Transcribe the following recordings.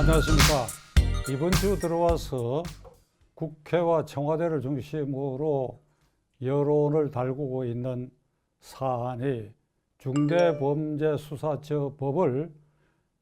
안녕하십니까. 이번 주 들어와서 국회와 청와대를 중심으로 여론을 달구고 있는 사안이 중대범죄수사처법을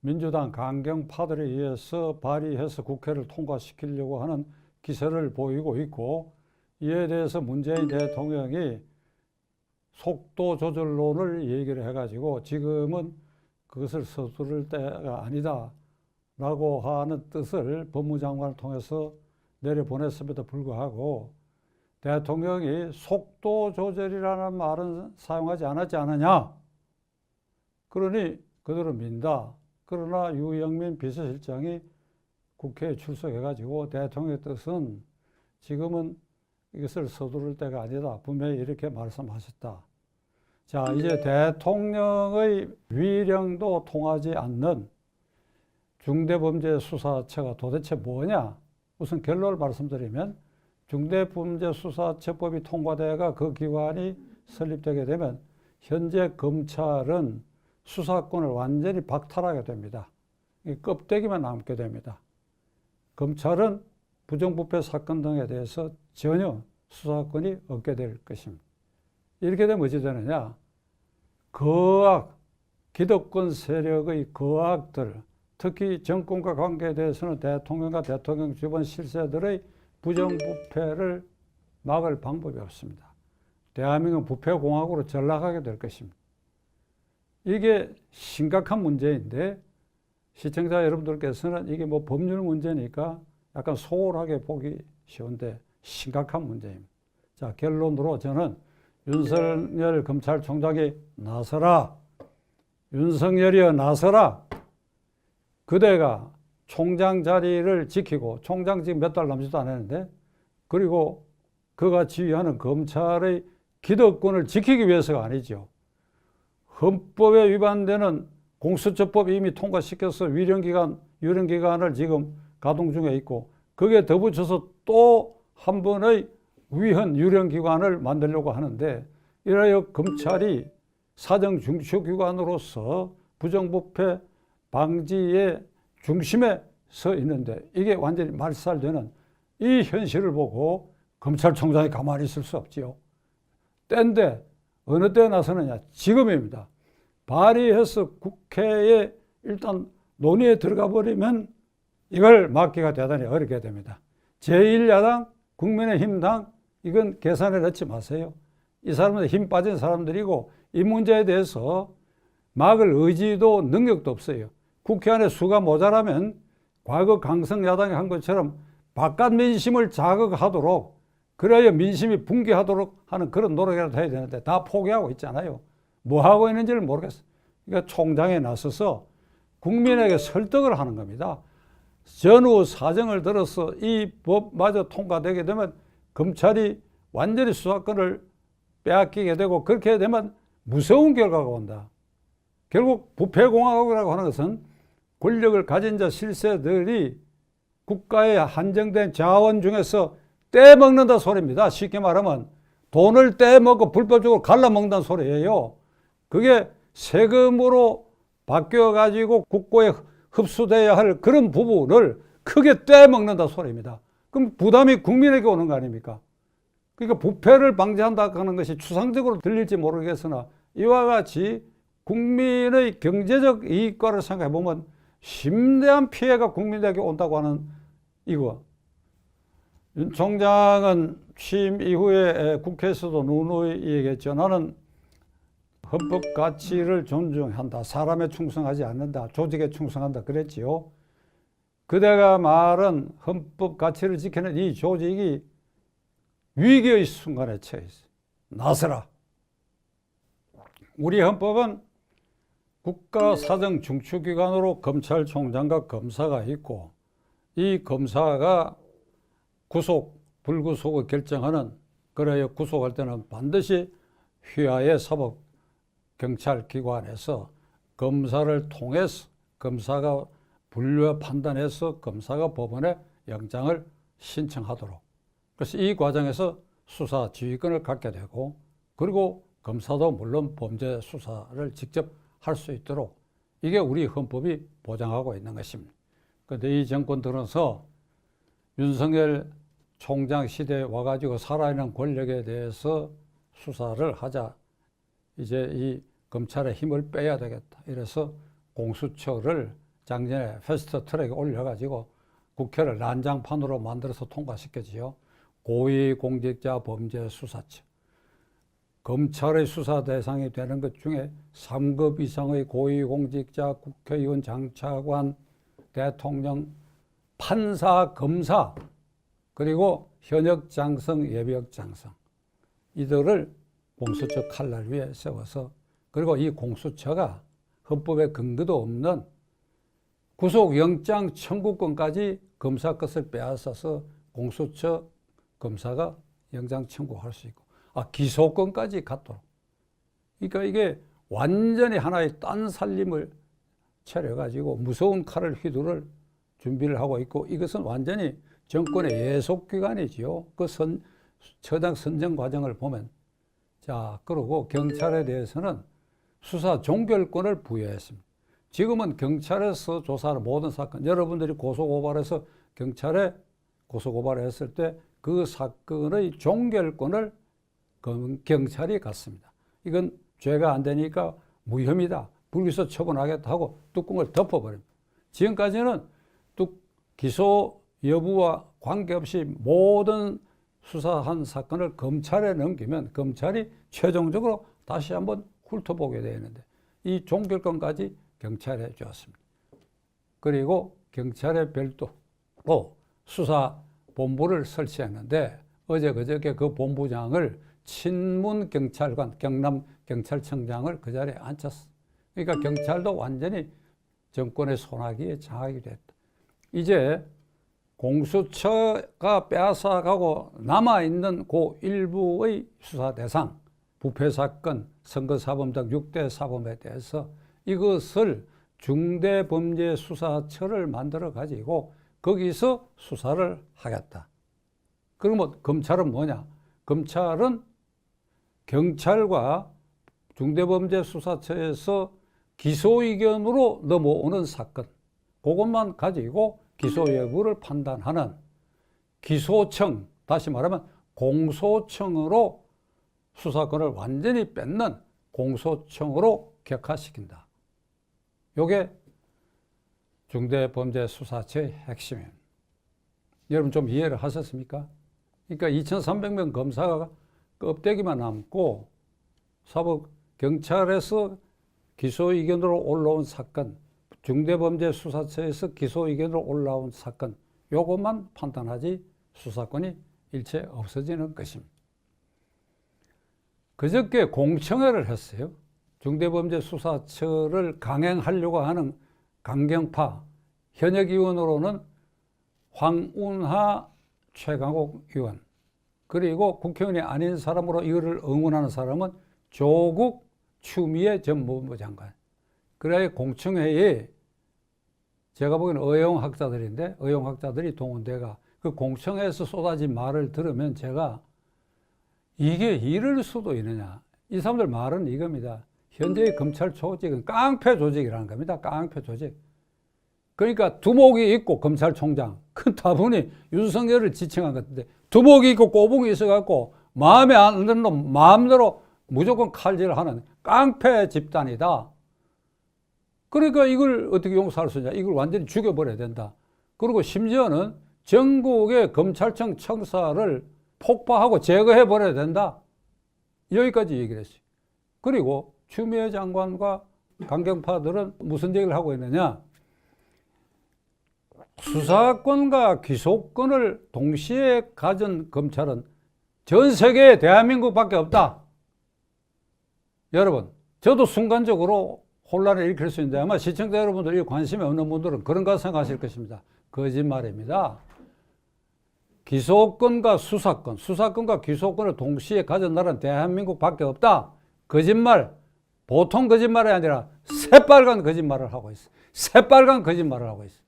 민주당 강경파들에 의해서 발의해서 국회를 통과시키려고 하는 기세를 보이고 있고 이에 대해서 문재인 대통령이 속도 조절론을 얘기를 해가지고 지금은 그것을 서두를 때가 아니다. 라고 하는 뜻을 법무장관을 통해서 내려보냈음에도 불구하고 대통령이 속도 조절이라는 말은 사용하지 않았지 않느냐. 그러니 그대로 민다. 그러나 유영민 비서실장이 국회에 출석해가지고 대통령의 뜻은 지금은 이것을 서두를 때가 아니다. 분명히 이렇게 말씀하셨다. 자, 이제 대통령의 위령도 통하지 않는 중대범죄수사처가 도대체 뭐냐? 우선 결론을 말씀드리면 중대범죄수사처법이 통과돼가 그 기관이 설립되게 되면 현재 검찰은 수사권을 완전히 박탈하게 됩니다. 이 껍데기만 남게 됩니다. 검찰은 부정부패 사건 등에 대해서 전혀 수사권이 없게 될 것입니다. 이렇게 되면 어찌 되느냐? 거악, 기득권 세력의 거악들, 특히 정권과 관계에 대해서는 대통령과 대통령 주변 실세들의 부정부패를 막을 방법이 없습니다. 대한민국은 부패공화국으로 전락하게 될 것입니다. 이게 심각한 문제인데 시청자 여러분들께서는 이게 뭐 법률 문제니까 약간 소홀하게 보기 쉬운데 심각한 문제입니다. 자, 결론으로 저는 윤석열 검찰총장이 나서라. 윤석열이여 나서라. 그대가 총장 자리를 지키고 총장 지금 몇 달 남지도 않았는데 그리고 그가 지휘하는 검찰의 기득권을 지키기 위해서가 아니죠. 헌법에 위반되는 공수처법 이미 통과시켜서 위령기간, 유령기간을 지금 가동 중에 있고 거기에 덧붙여서 또 한 번의 위헌 유령기관을 만들려고 하는데 이라여 검찰이 사정 중추기관으로서 부정부패 방지의 중심에 서 있는데 이게 완전히 말살되는 이 현실을 보고 검찰총장이 가만히 있을 수 없지요. 때인데 어느 때 나서느냐? 지금입니다. 발의해서 국회에 일단 논의에 들어가 버리면 이걸 막기가 대단히 어렵게 됩니다. 제1야당, 국민의힘당 이건 계산에 넣지 마세요. 이 사람들 힘 빠진 사람들이고 이 문제에 대해서 막을 의지도 능력도 없어요. 국회 안에 수가 모자라면 과거 강성 야당이 한 것처럼 바깥 민심을 자극하도록 그래야 민심이 붕괴하도록 하는 그런 노력이라도 해야 되는데 다 포기하고 있잖아요. 뭐 하고 있는지를 모르겠어요. 그러니까 총장에 나서서 국민에게 설득을 하는 겁니다. 전후 사정을 들어서 이 법마저 통과되게 되면 검찰이 완전히 수사권을 빼앗기게 되고 그렇게 되면 무서운 결과가 온다. 결국 부패공화국이라고 하는 것은 권력을 가진 자 실세들이 국가의 한정된 자원 중에서 떼먹는다 소리입니다. 쉽게 말하면 돈을 떼먹고 불법적으로 갈라먹는다는 소리예요. 그게 세금으로 바뀌어가지고 국고에 흡수돼야 할 그런 부분을 크게 떼먹는다 소리입니다. 그럼 부담이 국민에게 오는 거 아닙니까? 그러니까 부패를 방지한다 하는 것이 추상적으로 들릴지 모르겠으나 이와 같이 국민의 경제적 이익과를 생각해 보면 심대한 피해가 국민에게 온다고 하는 이거. 윤 총장은 취임 이후에 국회에서도 누누이 얘기했죠. 나는 헌법 가치를 존중한다. 사람에 충성하지 않는다. 조직에 충성한다. 그랬지요. 그대가 말은 헌법 가치를 지키는 이 조직이 위기의 순간에 처해 있어. 나서라. 우리 헌법은 국가 사정 중추기관으로 검찰총장과 검사가 있고 이 검사가 구속, 불구속을 결정하는 그래야 구속할 때는 반드시 휘하의 사법 경찰 기관에서 검사를 통해서 검사가 분류 판단해서 검사가 법원에 영장을 신청하도록. 그래서 이 과정에서 수사 지휘권을 갖게 되고 그리고 검사도 물론 범죄 수사를 직접 할 수 있도록 이게 우리 헌법이 보장하고 있는 것입니다. 근데 이 정권 들어서 윤석열 총장 시대에 와가지고 살아있는 권력에 대해서 수사를 하자. 이제 이 검찰의 힘을 빼야 되겠다. 이래서 공수처를 작년에 패스트 트랙에 올려가지고 국회를 난장판으로 만들어서 통과시켰지요. 고위공직자 범죄수사처. 검찰의 수사 대상이 되는 것 중에 3급 이상의 고위공직자, 국회의원, 장차관, 대통령, 판사, 검사, 그리고 현역 장성, 예비역 장성. 이들을 공수처 칼날 위에 세워서 그리고 이 공수처가 헌법에 근거도 없는 구속영장 청구권까지 검사 것을 빼앗아서 공수처 검사가 영장 청구할 수 있고 아 기소권까지 갖도록 그러니까 이게 완전히 하나의 딴 살림을 차려가지고 무서운 칼을 휘두를 준비를 하고 있고 이것은 완전히 정권의 예속기관이지요. 그 선, 처장 선정 과정을 보면 자 그러고 경찰에 대해서는 수사 종결권을 부여했습니다. 지금은 경찰에서 조사하는 모든 사건 여러분들이 고소고발해서 경찰에 고소고발했을 때 그 사건의 종결권을 경- 경찰이 갖습니다. 이건 죄가 안 되니까 무혐의다. 불기소 처분하겠다 하고 뚜껑을 덮어버립니다. 지금까지는 뚝 기소 여부와 관계없이 모든 수사한 사건을 검찰에 넘기면 검찰이 최종적으로 다시 한번 훑어보게 되는데 이 종결권까지 경찰에 주었습니다. 그리고 경찰에 별도로 수사 본부를 설치했는데 어제 그저께 그 본부장을 친문 경찰관 경남 경찰청장을 그 자리에 앉혔어. 그러니까 경찰도 완전히 정권의 손아귀에 장악이 됐다. 이제 공수처가 빼앗아가고 남아있는 그 일부의 수사 대상, 부패 사건, 선거 사범 등 6대 사범에 대해서 이것을 중대 범죄 수사처를 만들어 가지고 거기서 수사를 하겠다. 그러면 검찰은 뭐냐? 검찰은 경찰과 중대범죄수사처에서 기소 의견으로 넘어오는 사건, 그것만 가지고 기소 여부를 판단하는 기소청, 다시 말하면 공소청으로 수사권을 완전히 뺏는 공소청으로 격화시킨다. 요게 중대범죄수사처의 핵심입니다. 여러분 좀 이해를 하셨습니까? 그러니까 2,300명 검사가 껍데기만 남고 사법 경찰에서 기소 의견으로 올라온 사건, 중대범죄수사처에서 기소 의견으로 올라온 사건, 요것만 판단하지 수사권이 일체 없어지는 것입니다. 그저께 공청회를 했어요. 중대범죄수사처를 강행하려고 하는 강경파 현역 의원으로는 황운하 최강욱 의원 그리고 국회의원이 아닌 사람으로 이거를 응원하는 사람은 조국 추미애 전 법무부 장관. 그래야 공청회에 제가 보기에는 의용학자들인데 의용학자들이 동원돼가 그 공청회에서 쏟아진 말을 들으면 제가 이게 이럴 수도 있느냐. 이 사람들 말은 이겁니다. 현재의 검찰 조직은 깡패 조직이라는 겁니다. 깡패 조직. 그러니까 두목이 있고 검찰총장. 그 다분히 윤석열을 지칭한 것 같은데 두목이 있고 꼬붕이 있어갖고 마음에 안 드는 놈 마음대로 무조건 칼질하는 깡패 집단이다. 그러니까 이걸 어떻게 용서할 수 있냐. 이걸 완전히 죽여버려야 된다. 그리고 심지어는 전국의 검찰청 청사를 폭파하고 제거해버려야 된다. 여기까지 얘기를 했어요. 그리고 추미애 장관과 강경파들은 무슨 얘기를 하고 있느냐. 수사권과 기소권을 동시에 가진 검찰은 전 세계에 대한민국밖에 없다. 여러분, 저도 순간적으로 혼란을 일으킬 수 있는데 아마 시청자 여러분들 이 관심이 없는 분들은 그런가 생각하실 것입니다. 거짓말입니다. 기소권과 수사권, 수사권과 기소권을 동시에 가진 나라는 대한민국밖에 없다. 거짓말, 보통 거짓말이 아니라 새빨간 거짓말을 하고 있어. 새빨간 거짓말을 하고 있어.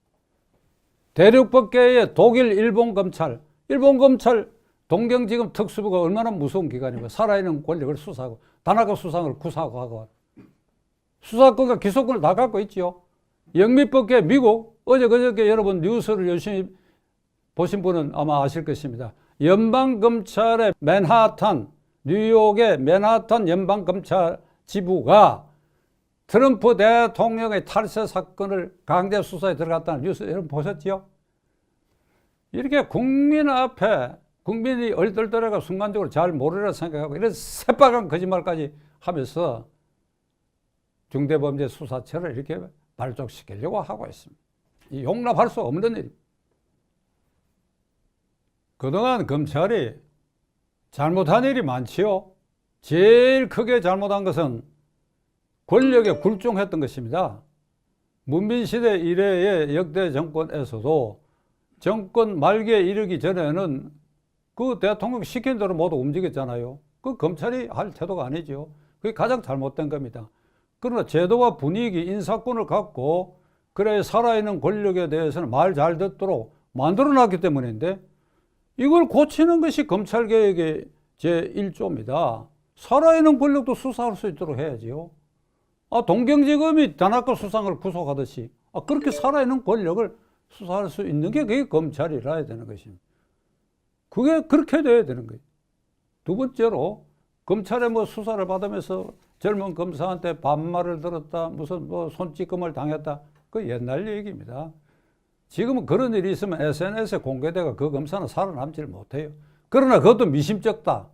대륙법계의 독일, 일본 검찰, 일본 검찰 동경 지금 특수부가 얼마나 무서운 기관이고 살아있는 권력을 수사하고 단학가 수상을 구사하고 하고 수사권과 기소권을 다 갖고 있지요. 영미법계 미국 어제 그저께 여러분 뉴스를 열심히 보신 분은 아마 아실 것입니다. 연방검찰의 맨하탄, 뉴욕의 맨하탄 연방검찰 지부가 트럼프 대통령의 탈세 사건을 강제 수사에 들어갔다는 뉴스 여러분 보셨지요? 이렇게 국민 앞에 국민이 얼떨떨해가 순간적으로 잘 모르라 생각하고 이런 새빨간 거짓말까지 하면서 중대범죄 수사처를 이렇게 발족시키려고 하고 있습니다. 이 용납할 수 없는 일. 그동안 검찰이 잘못한 일이 많지요. 제일 크게 잘못한 것은 권력에 굴종했던 것입니다. 문민시대 이래의 역대 정권에서도 정권 말기에 이르기 전에는 그 대통령 시킨 대로 모두 움직였잖아요. 그 검찰이 할 태도가 아니죠. 그게 가장 잘못된 겁니다. 그러나 제도와 분위기, 인사권을 갖고 그래 살아있는 권력에 대해서는 말 잘 듣도록 만들어 놨기 때문인데 이걸 고치는 것이 검찰 개혁의 제 1조입니다. 살아있는 권력도 수사할 수 있도록 해야지요. 아, 동경지검이 단학과 수상을 구속하듯이 아, 그렇게 살아있는 권력을 수사할 수 있는 게 그게 검찰이라 해야 되는 것입니다. 그게 그렇게 돼야 되는 거예요. 두 번째로 검찰에 뭐 수사를 받으면서 젊은 검사한테 반말을 들었다, 무슨 뭐 손찌검을 당했다, 그 옛날 얘기입니다. 지금은 그런 일이 있으면 SNS에 공개되고 그 검사는 살아남지를 못해요. 그러나 그것도 미심쩍다.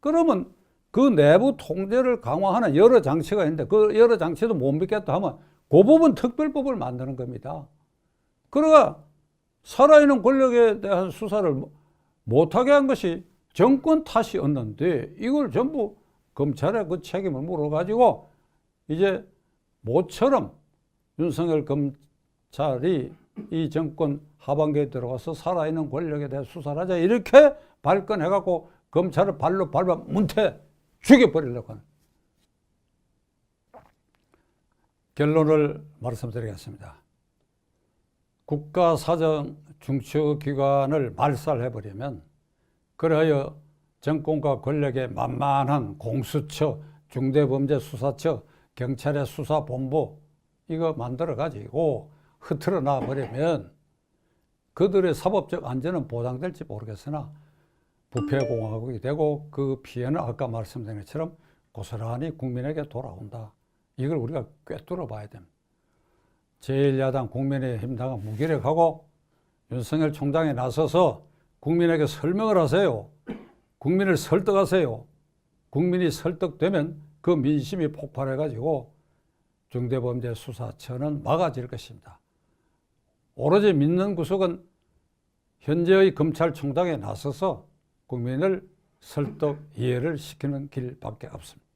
그러면 그 내부 통제를 강화하는 여러 장치가 있는데 그 여러 장치도 못 믿겠다 하면 그 부분 특별법을 만드는 겁니다. 그러가 살아있는 권력에 대한 수사를 못하게 한 것이 정권 탓이었는데 이걸 전부 검찰에 그 책임을 물어가지고 이제 모처럼 윤석열 검찰이 이 정권 하반기에 들어가서 살아있는 권력에 대해 수사를 하자 이렇게 발끈해갖고 검찰을 발로 밟아 문태 죽여버리려고 하는 결론을 말씀드리겠습니다. 국가사정 중추기관을 말살해버리면 그래야 정권과 권력의 만만한 공수처, 중대범죄수사처, 경찰의 수사본부 이거 만들어 가지고 흐트러 놔 버리면 그들의 사법적 안전은 보장될지 모르겠으나 부패 공화국이 되고 그 피해는 아까 말씀드린 것처럼 고스란히 국민에게 돌아온다. 이걸 우리가 꿰뚫어 봐야 됩니다. 제1야당 국민의힘당은 무기력하고 윤석열 총장이 나서서 국민에게 설명을 하세요. 국민을 설득하세요. 국민이 설득되면 그 민심이 폭발해가지고 중대범죄 수사처는 막아질 것입니다. 오로지 믿는 구석은 현재의 검찰총장에 나서서 국민을 설득 이해를 시키는 길밖에 없습니다.